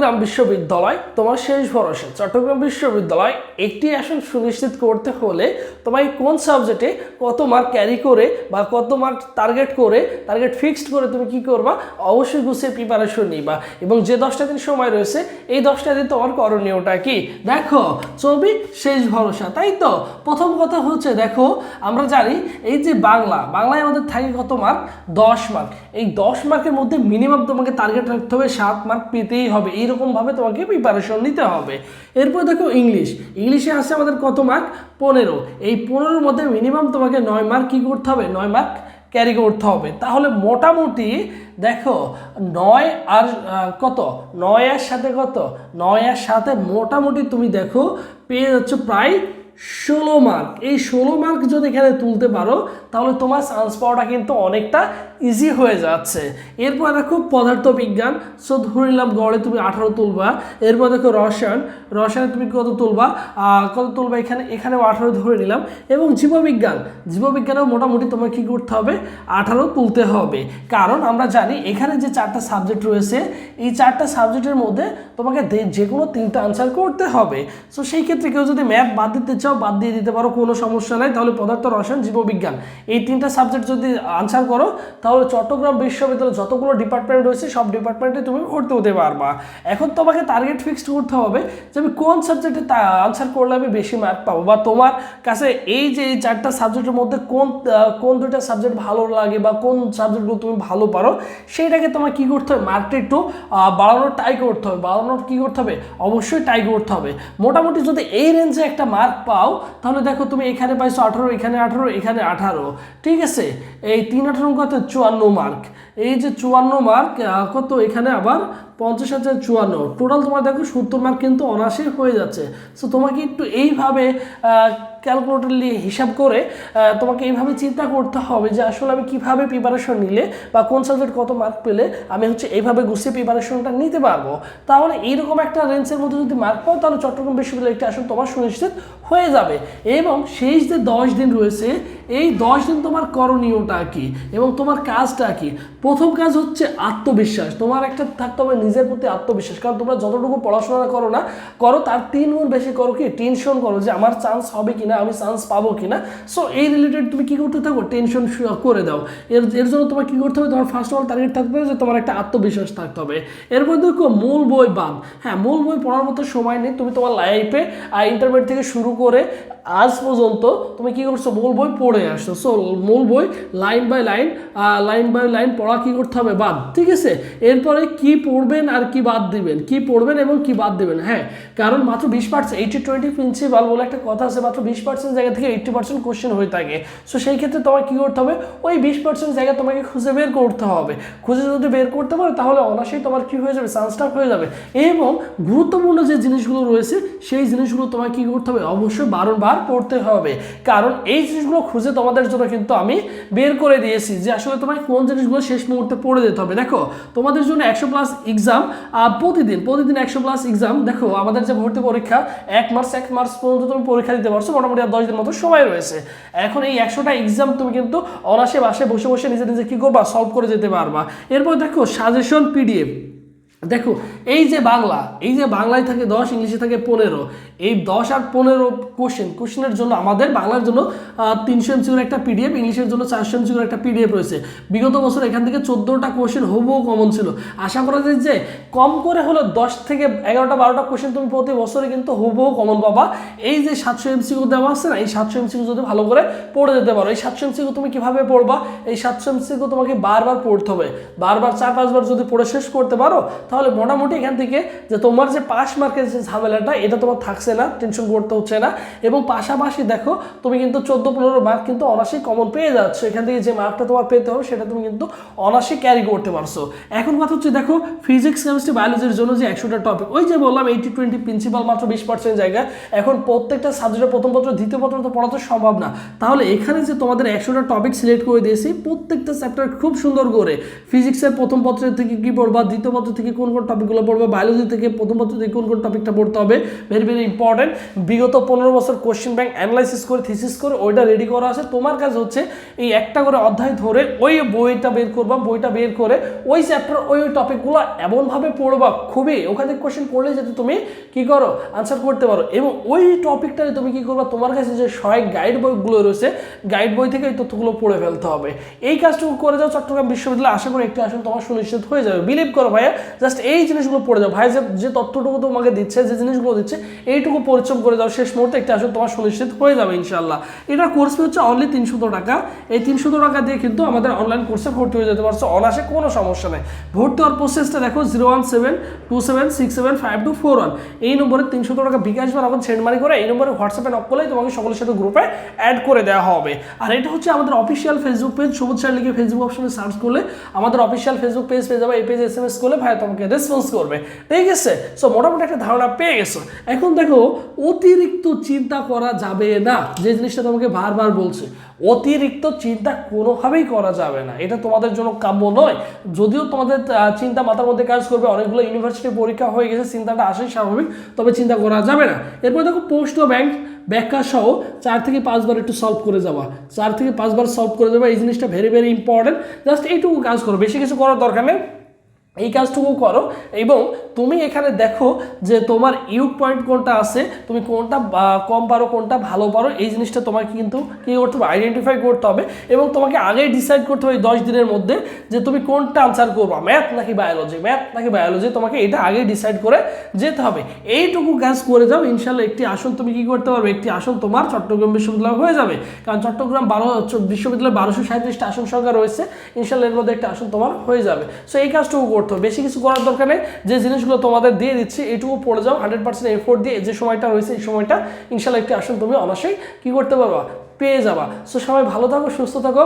চট্টগ্রাম বিশ্ববিদ্যালয় তোমার শেষ ভরসা। চট্টগ্রাম বিশ্ববিদ্যালয় একটি আসন সুনিশ্চিত করতে হলে তোমায় কোন সাবজেক্টে কত মার্ক ক্যারি করে বা কত মার্ক টার্গেট করে টার্গেট ফিক্সড করে তুমি কি করবা, অবশ্যই গুছিয়ে প্রিপারেশন নিবা। এবং যে দশটা দিন সময় রয়েছে, এই দশটা দিন তোমার করণীয়টা কি? দেখো, ছবি শেষ ভরসা, তাই তো? প্রথম কথা হচ্ছে, দেখো, আমরা জানি এই যে বাংলা, বাংলায় আমাদের থাকে কত মার্ক দশ মার্ক এই দশ মার্কের মধ্যে মিনিমাম তোমাকে টার্গেট রাখতে হবে, সাত মার্ক পেতেই হবে। এইরকমভাবে তোমাকে প্রিপারেশন নিতে হবে। এরপর দেখো ইংলিশ ইংলিশে আছে আমাদের কত মার্ক পনেরো। এই পনেরোর মধ্যে মিনিমাম তোমাকে নয় মার্ক কী করতে হবে? নয় মার্ক ক্যারি করতে হবে। তাহলে মোটামুটি দেখো, নয় আর কত? নয় নয়ের সাথে কত? নয়ের সাথে মোটামুটি তুমি দেখো পেয়ে যাচ্ছ প্রায় ষোলো মার্ক এই ষোলো মার্ক যদি এখানে তুলতে পারো, তাহলে তোমার চান্স পাওয়াটা কিন্তু অনেকটা ইজি হয়ে যাচ্ছে। এরপর দেখো পদার্থ বিজ্ঞান সো ধরে নিলাম গড়ে তুমি আঠারো তুলবা। এরপর দেখো রসায়ন। রসায়নে তুমি কত তুলবা? কত তুলবা এখানে? এখানেও আঠারো ধরে নিলাম। এবং জীববিজ্ঞান। জীববিজ্ঞানেও মোটামুটি তোমার কী করতে হবে? আঠারো তুলতে হবে। কারণ আমরা জানি এখানে যে চারটা সাবজেক্ট রয়েছে, এই চারটা সাবজেক্টের মধ্যে তোমাকে যে কোনো তিনটা আনসার করতে হবে। সো সেই ক্ষেত্রে কেউ যদি ম্যাথ বাদ দিতে চাও, বাদ দিয়ে দিতে পারো, কোনো সমস্যা নাই। তাহলে পদার্থ, রসায়ন, জীববিজ্ঞান। এই তিনটা সাবজেক্ট যদি আনসার করো, তাহলে চট্টগ্রাম বিশ্ববিদ্যালয়ে যতগুলো ডিপার্টমেন্ট রয়েছে, সব ডিপার্টমেন্টে তুমি ভর্তি হতে পারবা। এখন তোমাকে টার্গেট ফিক্সড করতে হবে যে আমি কোন সাবজেক্টে আনসার করলে আমি বেশি মার্ক পাবো বা তোমার কাছে এই যে এই চারটা সাবজেক্টের মধ্যে কোন কোন দুইটা সাবজেক্ট ভালো লাগে বা কোন সাবজেক্টগুলো তুমি ভালো পারো, সেইটাকে তোমার কি করতে হবে? মার্কটা একটু বাড়ানোর ট্রাই করতে হবে। বাড়ানোর কি করতে হবে? অবশ্যই ট্রাই করতে হবে। মোটামুটি যদি এই রেঞ্জে একটা মার্ক পাও, তাহলে দেখো তুমি এখানে পাইছো আঠারো, এখানে আঠারো এখানে আঠারো। ঠিক আছে? এই তিন আঠারো কত চুয়ান্ন মার্ক এই যে চুয়ান্ন মার্ক কত? এখানে আবার পঞ্চাশ হাজার চুয়ান্ন। টোটাল তোমার দেখো সত্তর মার্ক কিন্তু অনায়াসে হয়ে যাচ্ছে। সো তোমাকে একটু এইভাবে ক্যালকুলেটরলি হিসাব করে তোমাকে এইভাবে চিন্তা করতে হবে যে আসলে আমি কীভাবে প্রিপারেশন নিলে বা কোন সাবজেক্ট কত মার্ক পেলে আমি হচ্ছে এইভাবে গুছিয়ে প্রিপারেশনটা নিতে পারব। তাহলে এইরকম একটা রেঞ্জের মধ্যে যদি মার্ক পাও, তাহলে চট্টগ্রাম বিশ্ববিদ্যালয় একটি আসলে তোমার সুনিশ্চিত হয়ে যাবে। এবং শেষ যে দশ দিন রয়েছে, এই দশ দিন তোমার করণীয়টা কি? এবং তোমার কাজটা কি? প্রথম কাজ হচ্ছে আত্মবিশ্বাস। তোমার একটা থাকতে হবে নিজের প্রতি আত্মবিশ্বাস। কারণ তোমরা যতটুকু পড়াশোনা করো না, করো, তার তিন গুণ বেশি করো কি? টেনশন করো যে আমার চান্স হবে কিনা, আমি চান্স পাবো কিনা। সো এই রিলেটেড তুমি কি করতে থাকো? টেনশন করে দাও। এর এর জন্য তোমার কি করতে হবে? তোমার ফার্স্ট অফ অল টার্গেট থাকতে হবে যে তোমার একটা আত্মবিশ্বাস থাকতে হবে। এরপর দেখো, মূল বই বাদ। হ্যাঁ মূল বই পড়ার মতো সময় নেই। তুমি তোমার লাইফে ইন্টারমিডিয়েট থেকে শুরু করে আজ পর্যন্ত তুমি কি করছ? মূল বই পড়ে আসছো। সো মূল বই line by line line by line পড়া কি করতে হবে? বাদ। ঠিক আছে? এরপরে কি পড়বেন আর কি বাদ দিবেন? কি পড়বেন এবং কি বাদ দিবেন? হ্যাঁ কারণ মাত্র বিশ পার্সেন্ট এইটি টোয়েন্টি প্রিন্সিপাল বলে একটা কথা আছে, মাত্র বিশ পার্সেন্ট জায়গা থেকে এইট্টি পার্সেন্ট কোশ্চেন হয়ে থাকে। সো সেই ক্ষেত্রে তোমার কি করতে হবে? ওই বিশ পার্সেন্ট জায়গা তোমাকে খুঁজে বের করতে হবে। খুঁজে যদি বের করতে পারো, তাহলে অনায়াসেই তোমার কি হয়ে যাবে? চান্সটা হয়ে যাবে। এবং গুরুত্বপূর্ণ যে জিনিসগুলো রয়েছে, সেই জিনিসগুলো তোমার কি করতে হবে? অবশ্যই বারবার পড়তে হবে। কারণ এই জিনিসগুলো খুঁজে তোমাদের জন্য কিন্তু আমি বের করে দিয়েছি যে আসলে তোমায় কোন জিনিসগুলো শেষ মুহূর্তে পড়ে যেতে হবে। দেখো, তোমাদের জন্য একশো প্লাস এক্সাম প্রতিদিন প্রতিদিন একশো প্লাস এক্সাম দেখো, আমাদের যে ভর্তি পরীক্ষা, এক মার্চ এক মার্চ পর্যন্ত তুমি পরীক্ষা দিতে পারছ। মোটামুটি আর দশ দিন মতো সময় রয়েছে। এখন এই একশোটা এক্সাম তুমি কিন্তু অনাসে বাসে বসে বসে নিজে নিজে কি করবা? সলভ করে যেতে পারবা। এরপর দেখো সাজেশন পিডিএফ দেখো এই যে বাংলা, এই যে বাংলায় থাকে দশ, ইংলিশে থাকে পনেরো, এই দশ আর পনেরো কোশ্চেন কোশ্চেনের জন্য আমাদের বাংলার জন্য তিনশো এমসিউর একটা পিডিএফ ইংলিশের জন্য চারশো এমসিউর একটা পিডিএফ রয়েছে। বিগত বছর এখান থেকে চোদ্দোটা কোশ্চেন হবু কমন ছিল। আশা করা যায় যে কম করে হলো দশ থেকে এগারোটা, বারোটা কোশ্চেন তুমি প্রতি বছরে কিন্তু হুবহু কমন পাবা। এই যে সাতশো এমসিকিউ দেওয়া আছে না, এই সাতশো এমসিকিউ যদি ভালো করে পড়ে যেতে পারো, এই সাতশো এমসিকিউ তুমি কীভাবে পড়বা? এই সাতশো এমসিকিউ তোমাকে বারবার পড়তে হবে। বারবার, চার, পাঁচবার যদি পড়ে শেষ করতে পারো, তাহলে মোটামুটি এখান থেকে যে তোমার যে পাস মার্কের যে ঝামেলাটা, এটা তোমার থাকছে না টেনশন করতে হচ্ছে না। এবং পাশাপাশি দেখো, তুমি কিন্তু চোদ্দ পনেরো মার্ক কিন্তু অনাসি কমন পেয়ে যাচ্ছ। এখান থেকে যে মার্কটা তোমার পেতে হবে, সেটা তুমি কিন্তু অনাসি ক্যারি করতে পারছ। এখন কথা হচ্ছে দেখো ফিজিক্স কেমিস্ট্রি বায়োলজির জন্য যে একশোটা টপিক ওই যে বললাম এইটি টোয়েন্টি প্রিন্সিপাল মাত্র বিশ পার্সেন্ট জায়গা। এখন প্রত্যেকটা সাবজেক্টের প্রথম পত্র, দ্বিতীয় পত্র তো পড়া তো সম্ভব না। তাহলে এখানে যে তোমাদের একশোটা টপিক সিলেক্ট করে দিয়েছি, প্রত্যেকটা চ্যাপ্টার খুব সুন্দর করে ফিজিক্সের প্রথম পত্রের থেকে কী পড়বা, দ্বিতীয় পত্র থেকে কোন কোন টপিকগুলো টপিকগুলো পড়বে বায়োলজি থেকে প্রথমত থেকে কোন কোন টপিকটা পড়তে হবে ভেরি ভেরি ইম্পর্টেন্ট বিগত পনেরো বছর কোশ্চেন ব্যাংক অ্যানালাইসিস করে থিসিস করে, ওইটা রেডি করা আছে। তোমার কাজ হচ্ছে এই একটা করে অধ্যায় ধরে ওই বইটা বের করবা, বইটা বের করে ওই চ্যাপ্টার ওই ওই টপিকগুলো এমনভাবে পড়বা, খুবই ওখান থেকে কোশ্চেন পড়লে যাতে তুমি কি করো আনসার করতে পারো। এবং ওই টপিকটাতে তুমি কি করবা, তোমার কাছে যে সহায়ক গাইড বইগুলো রয়েছে গাইড বই থেকে এই তথ্যগুলো পড়ে ফেলতে হবে। এই কাজটুকু করে যাও, চট্টগ্রাম বিশ্ববিদ্যালয়ে, আশা করি একটি আসন তোমার সুনিশ্চিত হয়ে যাবে। বিলিভ করো ভাইয়া জাস্ট এই জিনিসগুলো পড়ে যাও। ভাই, যে যে তথ্যটুকু তোমাকে দিচ্ছে, যে জিনিসগুলো দিচ্ছে, এইটুকু পরিশ্রম করে যাও শেষ মুহূর্তে একটি আসন তোমার সুনিশ্চিত হয়ে যাবে ইনশাল্লাহ এটার কোর্স হচ্ছে অনলি তিনশো টাকা। এই তিনশো টাকা দিয়ে কিন্তু আমাদের অনলাইন কোর্সে ভর্তি হয়ে যেতে পারছ। অনাসে কোনো সমস্যা নেই। ভর্তি হওয়ার প্রসেসটা দেখো zero one seven two seven six seven five two four one এই নম্বরে তিনশো টাকা বিকাশ বা আমাদের সেন্ড মানি করে এই নম্বরে হোয়াটসঅ্যাপে নক করলেই তোমাকে সকলের সাথে গ্রুপে অ্যাড করে দেওয়া হবে। আর এটা হচ্ছে আমাদের official Facebook page Sabuj sir লিখে ফেসবুক অপশনে সার্চ করলে আমাদের অফিসিয়াল ফেসবুক পেজ পেয়ে যাবে। এই পেজে এস এম এস করলে ভাই তোমাকে রেসপন্স করবে। ঠিক আছে? সো মোটামুটি একটা ধারণা পেয়ে গেছো। এখন দেখো, অতিরিক্ত চিন্তা করা যাবে না। যে জিনিসটা তোমাকে বারবার বলছে, অতিরিক্ত চিন্তা কোনোভাবেই করা যাবে না। এটা তোমাদের জন্য কাম্য নয়। যদিও তোমাদের চিন্তা মাথার মধ্যে কাজ করবে, অনেকগুলো ইউনিভার্সিটি পরীক্ষা হয়ে গেছে, চিন্তাটা আসেই স্বাভাবিক, তবে চিন্তা করা যাবে না। এরপর দেখো পোস্ট ব্যাংক ব্যাখ্যা সহ চার থেকে পাঁচবার একটু সলভ করে যাওয়া। চার থেকে পাঁচবার সলভ করে যাওয়া, এই জিনিসটা ভেরি ভেরি ইম্পর্টেন্ট জাস্ট এইটুকু কাজ করো। বেশি কিছু করার দরকার নেই। এই কাজটুকু করো এবং তুমি এখানে দেখো যে তোমার ইউক পয়েন্ট কোনটা আছে, তুমি কোনটা কম পারো, কোনটা ভালো পারো, এই জিনিসটা তোমাকে কিন্তু কী করতে হবে আইডেন্টিফাই করতে হবে এবং তোমাকে আগেই ডিসাইড করতে হবে দশ দিনের মধ্যে যে তুমি কোনটা আনসার করবা ম্যাথ নাকি বায়োলজি ম্যাথ নাকি বায়োলজি তোমাকে এটা আগেই ডিসাইড করে যেতে হবে। এইটুকু কাজ করে যাও, ইনশাল্লাহ একটি আসন তুমি কি করতে পারবে, একটি আসন তোমার চট্টগ্রাম বিশ্ববিদ্যালয় হয়ে যাবে। কারণ চট্টগ্রাম বারো বিশ্ববিদ্যালয়ে বারোশো সাঁত্রিশটা আসন সংখ্যা রয়েছে, ইনশাল্লাহ এর মধ্যে একটা আসন তোমার হয়ে যাবে। সো এই কাজটুকু করতে হবে। বেশি কিছু করার দরকার নেই, যে জিনিসগুলো তোমাদের দিয়ে দিচ্ছি, এটুকু পড়ে যাও হান্ড্রেড পার্সেন্ট এফোর্ট দিয়ে যে সময়টা রয়েছে, এই সময়টা ইনশাল্লাহ একটি আসন তুমি অনাসেই কী করতে পারবা, পেয়ে যাবা। সো সবাই ভালো থাকো, সুস্থ থাকো।